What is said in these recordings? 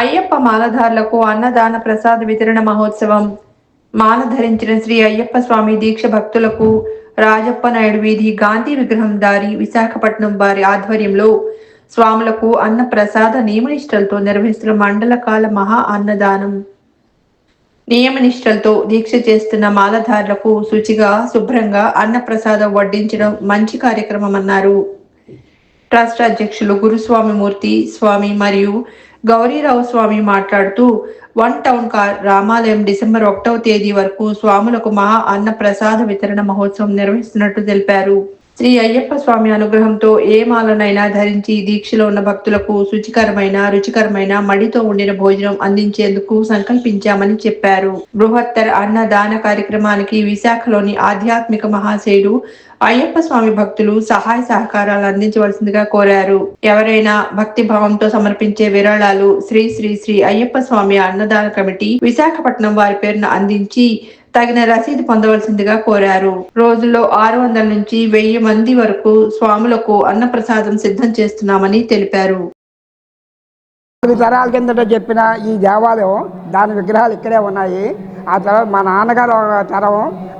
అయ్యప్ప మాలధారులకు అన్నదాన ప్రసాద వితరణ మహోత్సవం. మాల ధరించిన శ్రీ అయ్యప్ప స్వామి దీక్ష భక్తులకు రాజప్ప నాయుడు వీధి గాంధీ విగ్రహం దారి విశాఖపట్నం వారి ఆధ్వర్యంలో స్వాములకు అన్న ప్రసాద నియమనిష్టలతో నిర్వహిస్తున్న మండలకాల మహా అన్నదానం. నియమనిష్టలతో దీక్ష చేస్తున్న మాలధారులకు శుచిగా శుభ్రంగా అన్న ప్రసాదం వడ్డించడం మంచి కార్యక్రమం అన్నారు. ట్రస్ట్ అధ్యక్షులు గురుస్వామి మూర్తి స్వామి మరియు గౌరీరావు స్వామి మాట్లాడుతూ వన్ టౌన్ కార్ రామాలయం డిసెంబర్ ఒకటవ తేదీ వరకు స్వాములకు మహా అన్న ప్రసాద వితరణ మహోత్సవం నిర్వహిస్తున్నట్టు తెలిపారు. శ్రీ అయ్యప్ప స్వామి అనుగ్రహంతో ఏ మాలనైనా ధరించి దీక్షలో ఉన్న భక్తులకు శుచికరమైన రుచికరమైన మడితో ఉండిన భోజనం అందించేందుకు సంకల్పించామని చెప్పారు. బృహత్తర అన్నదాన కార్యక్రమానికి విశాఖలోని ఆధ్యాత్మిక మహాశయుడు అయ్యప్ప స్వామి భక్తులు సహాయ సహకారాలు అందించవలసిందిగా కోరారు. ఎవరైనా భక్తి భావంతో సమర్పించే విరాళాలు శ్రీ శ్రీ శ్రీ అయ్యప్ప స్వామి అన్నదాన కమిటీ విశాఖపట్నం వారి పేరున అందించి తగిన రసీదు పొందవలసిందిగా కోరారు. రోజుల్లో ఆరు వందల నుంచి వెయ్యి మంది వరకు స్వాములకు అన్నప్రసాదం సిద్ధం చేస్తున్నామని తెలిపారు. కొన్ని తరాల కిందట చెప్పిన ఈ దేవాలయం దాని విగ్రహాలు ఇక్కడే ఉన్నాయి. ఆ తర్వాత మా నాన్నగారు తరం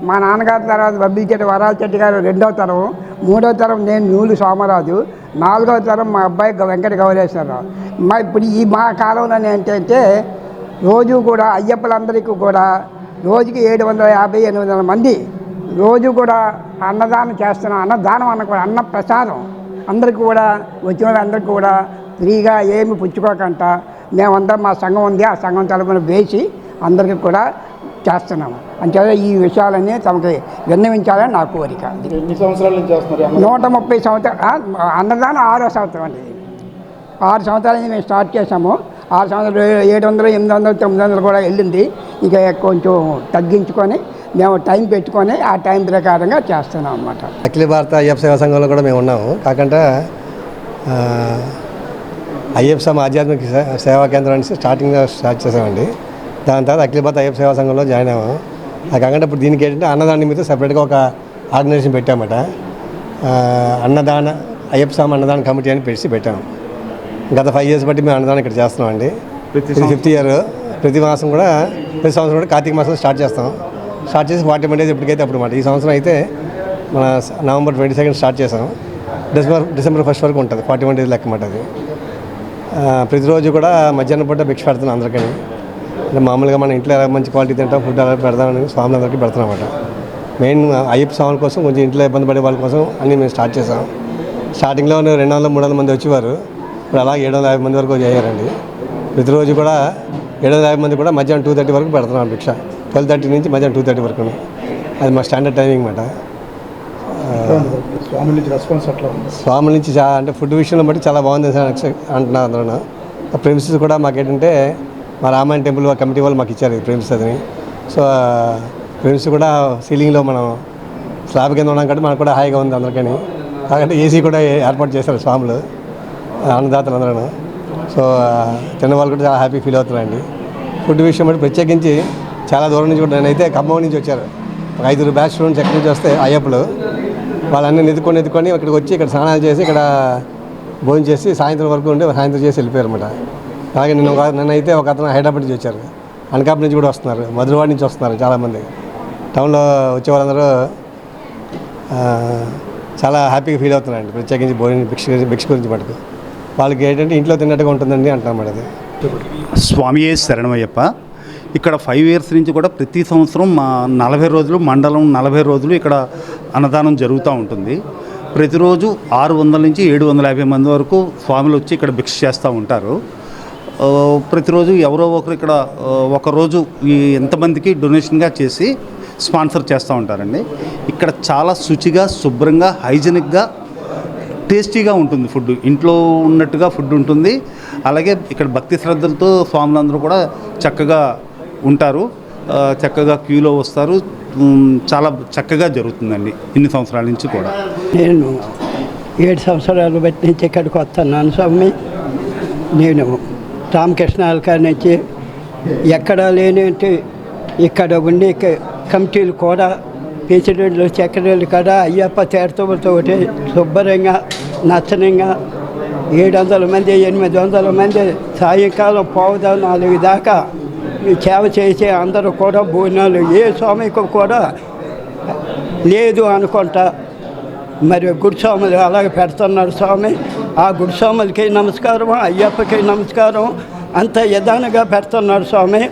మా నాన్నగారి తర్వాత బబ్బిచెట్టి వరాల చెట్టు గారు రెండవ తరం మూడవ తరం నేను నూలు సోమరాజు నాలుగవ తరం మా అబ్బాయి వెంకట గౌరేశ్వరరావు. మా ఇప్పుడు ఈ మా కాలంలో ఏంటంటే రోజు కూడా అయ్యప్పలందరికీ కూడా రోజుకి ఏడు వందల యాభై ఎనిమిది వందల మంది రోజు కూడా అన్నదానం చేస్తున్నాం. అన్నదానం అన్న కూడా అన్న ప్రసాదం. అందరికీ కూడా వచ్చిన వాళ్ళందరికీ కూడా ఫ్రీగా ఏమి పుచ్చుకోకుండా మేమంతా మా సంఘం ఉంది. ఆ సంఘం తరపున వేసి అందరికీ కూడా చేస్తున్నాము అంటే ఈ విషయాలన్నీ తమకి విన్నవించాలని నా కోరిక. ఎన్ని సంవత్సరాల నుంచి చేస్తున్నారు ఈ అన్నదానం? నూట ముప్పై సంవత్సరాలు. అన్నదానం ఆరో సంవత్సరం అండి. ఆరు సంవత్సరాల నుంచి మేము స్టార్ట్ చేసాము ఆరు సంవత్సరాలు ఏడు వందలు ఎనిమిది వందలు తొమ్మిది వందలు కూడా వెళ్ళింది. ఇక కొంచెం తగ్గించుకొని మేము టైం పెట్టుకొని ఆ టైం ప్రకారంగా చేస్తున్నాం అన్నమాట. అఖిల భారత అయ్యప్ప సేవా సంఘంలో కూడా మేము ఉన్నాము. కాకుండా అయ్యప్ప స్వామి ఆధ్యాత్మిక సేవా కేంద్రం అనేసి స్టార్టింగ్లో స్టార్ట్ చేసామండి దాని తర్వాత అఖిల భారత అయ్యప్ప సేవా సంఘంలో జాయిన్ అయ్యాము. అది కాకుండా ఇప్పుడు దీనికి ఏంటంటే అన్నదాన మీద సపరేట్గా ఒక ఆర్గనైజేషన్ పెట్టామట. అన్నదాన అయ్యప్ప స్వామి అన్నదాన కమిటీ అని పెట్టి పెట్టాము. గత ఫైవ్ ఇయర్స్ బట్టి మేము అన్నదానం ఇక్కడ చేస్తున్నామండి. ప్రతి ఇది ఫిఫ్త్ ఇయర్ ప్రతి మాసం కూడా ప్రతి సంవత్సరం కూడా కార్తీక మాసం స్టార్ట్ చేస్తాం. స్టార్ట్ చేసి ఫార్టీ వన్ డేస్ ఎప్పటికైతే అప్పుడు మాట. ఈ సంవత్సరం అయితే మన నవంబర్ ట్వంటీ సెకండ్ స్టార్ట్ చేసాం. డిసెంబర్ డిసెంబర్ ఫస్ట్ వరకు ఉంటుంది. ఫార్టీ వన్ డేస్ లెక్క మాట అది. ప్రతిరోజు కూడా మధ్యాహ్నం పూట భిక్ష పెడుతున్నాం అందరికీ అంటే మామూలుగా మన ఇంట్లో ఎలా మంచి క్వాలిటీ తింటాం ఫుడ్ అలా పెడదామని స్వాములందరికీ పెడుతున్నాం అన్నమాట. మెయిన్ అయ్యప్ప స్వాముల కోసం కొంచెం ఇంట్లో ఇబ్బంది పడే వాళ్ళ కోసం అన్నీ మేము స్టార్ట్ చేసాం. స్టార్టింగ్లో రెండు వందల మూడు వందల మంది వచ్చేవారు. ఇప్పుడు అలా ఏడు వందల యాభై మంది వరకు అయ్యారండి ప్రతిరోజు కూడా ఏడు వందల యాభై మంది కూడా మధ్యాహ్నం టూ థర్టీ వరకు పెడుతున్నాం భిక్ష ట్వెల్వ్ థర్టీ నుంచి మధ్యాహ్నం టూ థర్టీ వరకు. అది మా స్టాండర్డ్ టైమింగ్ అన్నమాట స్వామి నుంచి రెస్పాన్స్ అట్లా ఉంది? స్వాముల నుంచి అంటే ఫుడ్ విషయంలో బట్టి చాలా బాగుంది అంటున్నారు అందరూ ఆ ప్రిమిసెస్ కూడా మాకేంటంటే మా రామాయణ టెంపుల్ కమిటీ వాళ్ళు మాకు ఇచ్చారు ఈ ప్రిమిసెస్ అది సో ప్రిమిసెస్ కూడా సీలింగ్లో మనం స్లాబ్ కింద ఉన్నాం కాబట్టి మనకు కూడా హాయిగా ఉంది అందరికని. కాకపోతే ఏసీ కూడా ఏర్పాటు చేశారు స్వాములు. అన్నదాతలు అందరూ సో తిన్న వాళ్ళు కూడా చాలా హ్యాపీ ఫీల్ అవుతున్నారండి. ఫుడ్ విషయం బట్టి ప్రత్యేకించి చాలా దూరం నుంచి కూడా నేనైతే ఖమ్మం నుంచి వచ్చారు ఒక ఐదుగురు బ్యాచ్ స్టూడెంట్స్ ఎక్కడి నుంచి వస్తే అయ్యప్పలు. వాళ్ళన్నీ ఎదుకొని ఎదుకొని ఇక్కడికి వచ్చి ఇక్కడ స్నానాలు చేసి ఇక్కడ భోజనం చేసి సాయంత్రం వరకు ఉండి సాయంత్రం చేసి వెళ్ళిపోయారు అనమాట అలాగే నిన్న ఒక నేనైతే ఒక అతను హైదరాబాద్ నుంచి వచ్చారు. అనకాపల్లి నుంచి కూడా వస్తున్నారు. మధురవాడ నుంచి వస్తున్నారు చాలామంది. టౌన్లో వచ్చే వాళ్ళందరూ చాలా హ్యాపీగా ఫీల్ అవుతున్నారండి. ప్రత్యేకించి భోజనం భిక్ష భిక్ష గురించి మటుకు. వాళ్ళకి ఏంటంటే ఇంట్లో తిన్నట్టుగా ఉంటుందండి అంటున్నమాట అది. స్వామియే శరణమయ్యప్ప. ఇక్కడ ఫైవ్ ఇయర్స్ నుంచి కూడా ప్రతి సంవత్సరం మా నలభై రోజులు మండలం నలభై రోజులు ఇక్కడ అన్నదానం జరుగుతూ ఉంటుంది. ప్రతిరోజు ఆరు వందల నుంచి ఏడు వందల యాభై మంది వరకు స్వాములు వచ్చి ఇక్కడ భిక్ష చేస్తూ ఉంటారు. ప్రతిరోజు ఎవరో ఒకరు ఇక్కడ ఒకరోజు ఈ ఎంతమందికి డొనేషన్గా చేసి స్పాన్సర్ చేస్తూ ఉంటారండి. ఇక్కడ చాలా శుచిగా శుభ్రంగా హైజెనిక్గా టేస్టీగా ఉంటుంది ఫుడ్. ఇంట్లో ఉన్నట్టుగా ఫుడ్ ఉంటుంది. అలాగే ఇక్కడ భక్తి శ్రద్ధలతో స్వాములందరూ కూడా చక్కగా ఉంటారు. చక్కగా క్యూలో వస్తారు. చాలా చక్కగా జరుగుతుందండి ఇన్ని సంవత్సరాల నుంచి కూడా. నేను ఏడు సంవత్సరాలు బట్టి నుంచి ఇక్కడికి వస్తున్నాను స్వామి. నేను రామకృష్ణ అల్కార్ నుంచి ఎక్కడ లేనంటే ఇక్కడ ఉండి కమిటీలు కూడా ప్రెసిడెంట్లు సెక్రటరీలు కూడా అయ్యప్ప తీర్థములతో శుభ్రంగా నచ్చనంగా ఏడు వందల మంది ఎనిమిది వందల మంది సాయంకాలం పావుదా నాలుగు దాకా సేవ చేసే అందరూ కూడా భోజనాలు. ఏ స్వామికి కూడా లేదు అనుకుంటా. మరి గుడిస్వాములు అలాగే పెడుతున్నారు స్వామి. ఆ గుడిస్వాములకి నమస్కారం అయ్యప్పకి నమస్కారం. అంత యథానుగా పెడుతున్నారు స్వామి.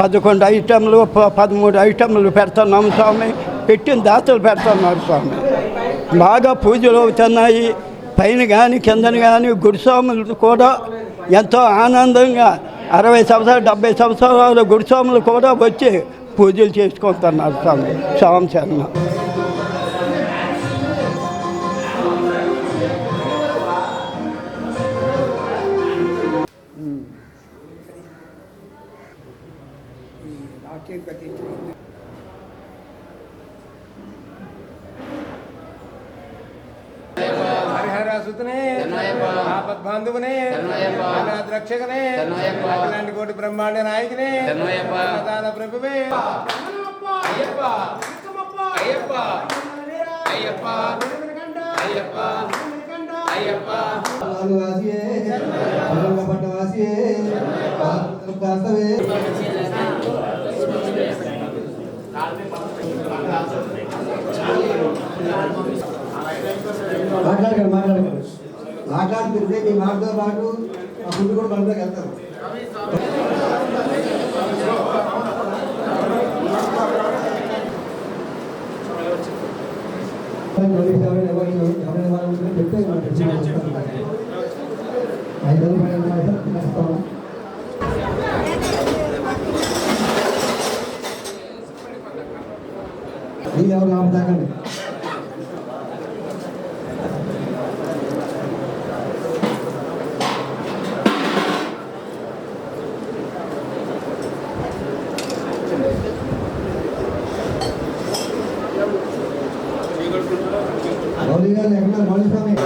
పదకొండు ఐటెంలు పదమూడు ఐటెంలు పెడుతున్నాము స్వామి. పెట్టిన దాతలు పెడుతున్నారు స్వామి. బాగా పూజలు అవుతున్నాయి. పైన కానీ కిందన కానీ గురుస్వాములు కూడా ఎంతో ఆనందంగా అరవై సంవత్సరాలు డెబ్బై సంవత్సరాల గురుస్వాములు కూడా వచ్చి పూజలు చేసుకుంటున్నారు స్వామి స్వామి శరణ హరిహరాసుతనే ఆపద్బాంధువనే అనాథ రక్షకనే అఖిలాంటి కోటి బ్రహ్మాండ నాయకునే అన్నదాన ప్రభువే. అయ్యప్ప అయ్యప్ప అయ్యప్ప అయ్యప్ప అయ్యప్ప. మాట్లాడకండి మాట్లాడకండి మాట్లాడుతుంటే మీ మాటతో పాటు ఆ ఫుడ్ కూడా మనలోకి వెళ్తారు. ఎవరైనా ఎవరైనా ఉంటే చెప్తే ఐదు నీళ్ళు ఎవరు తాగండి మౌలి గారు ఎక్కడ